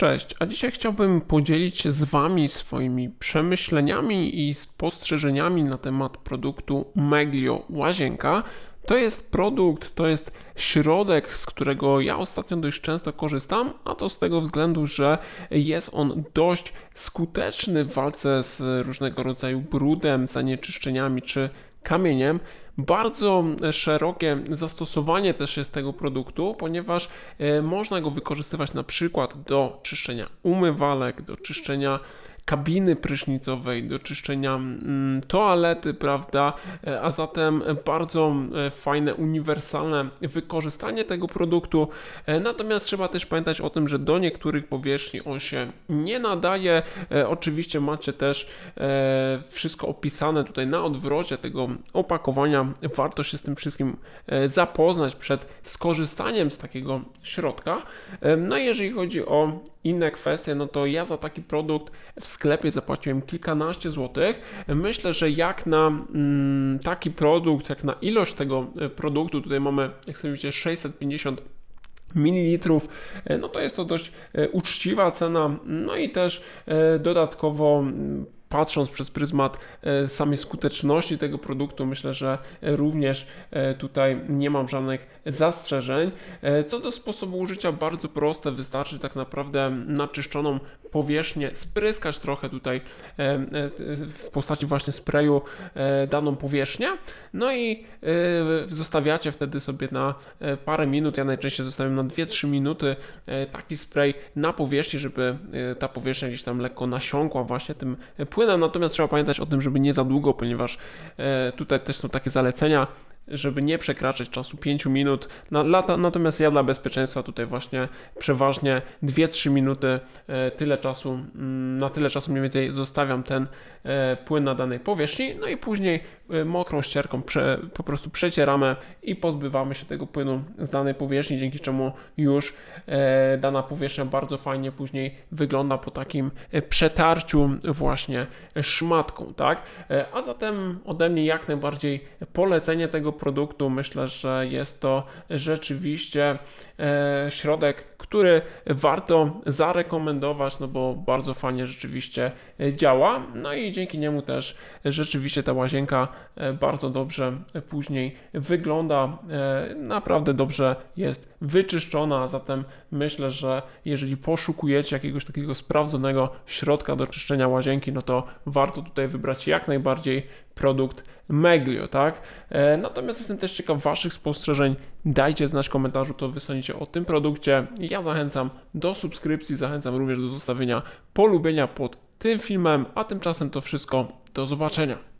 Cześć, a dzisiaj chciałbym podzielić się z Wami swoimi przemyśleniami i spostrzeżeniami na temat produktu Meglio Łazienka. To jest produkt, to jest środek, z którego ja ostatnio dość często korzystam, a to z tego względu, że jest on dość skuteczny w walce z różnego rodzaju brudem, zanieczyszczeniami czy kamieniem. Bardzo szerokie zastosowanie też jest tego produktu, ponieważ e, można go wykorzystywać na przykład do czyszczenia umywalek, do czyszczenia kabiny prysznicowej, do czyszczenia mm, toalety, prawda? E, A zatem bardzo e, fajne, uniwersalne wykorzystanie tego produktu. E, Natomiast trzeba też pamiętać o tym, że do niektórych powierzchni on się nie nadaje. Oczywiście macie też wszystko opisane tutaj na odwrocie tego opakowania. Warto się z tym wszystkim zapoznać przed skorzystaniem z takiego środka. No i jeżeli chodzi o inne kwestie, no to ja za taki produkt w sklepie zapłaciłem kilkanaście złotych. Myślę, że jak na mm, taki produkt, jak na ilość tego e, produktu, tutaj mamy, jak sobie widzicie, 650 mililitrów, e, no to jest to dość e, uczciwa cena, no i też dodatkowo mm, patrząc przez pryzmat e, samej skuteczności tego produktu, myślę, że również e, tutaj nie mam żadnych zastrzeżeń. E, Co do sposobu użycia, bardzo proste, wystarczy tak naprawdę naczyszczoną powierzchnię spryskać trochę tutaj w postaci właśnie sprayu daną powierzchnię, no i zostawiacie wtedy sobie na parę minut, ja najczęściej zostawiam na 2-3 minuty taki spray na powierzchni, żeby ta powierzchnia gdzieś tam lekko nasiąkła właśnie tym płynem, natomiast trzeba pamiętać o tym, żeby nie za długo, ponieważ e, tutaj też są takie zalecenia, żeby nie przekraczać czasu 5 minut. Na, lata, natomiast ja dla bezpieczeństwa tutaj właśnie przeważnie 2-3 minuty, e, tyle czasu, mm, na tyle czasu mniej więcej zostawiam ten e, płyn na danej powierzchni, no i później e, mokrą ścierką prze, po prostu przecieramy i pozbywamy się tego płynu z danej powierzchni, dzięki czemu już dana powierzchnia bardzo fajnie później wygląda po takim przetarciu właśnie szmatką, tak? A zatem ode mnie jak najbardziej polecenie tego produktu. Myślę, że jest to rzeczywiście e, środek, który warto zarekomendować, no bo bardzo fajnie rzeczywiście e, działa. No i dzięki niemu też rzeczywiście ta łazienka e, bardzo dobrze później wygląda. Naprawdę dobrze jest wyczyszczona, zatem myślę, że jeżeli poszukujecie jakiegoś takiego sprawdzonego środka do czyszczenia łazienki, no to warto tutaj wybrać jak najbardziej produkt Meglio, tak? E, Natomiast jestem też ciekaw Waszych spostrzeżeń. Dajcie znać w komentarzu, co Wy sądzicie o tym produkcie. Ja zachęcam do subskrypcji, zachęcam również do zostawienia polubienia pod tym filmem, a tymczasem to wszystko. Do zobaczenia.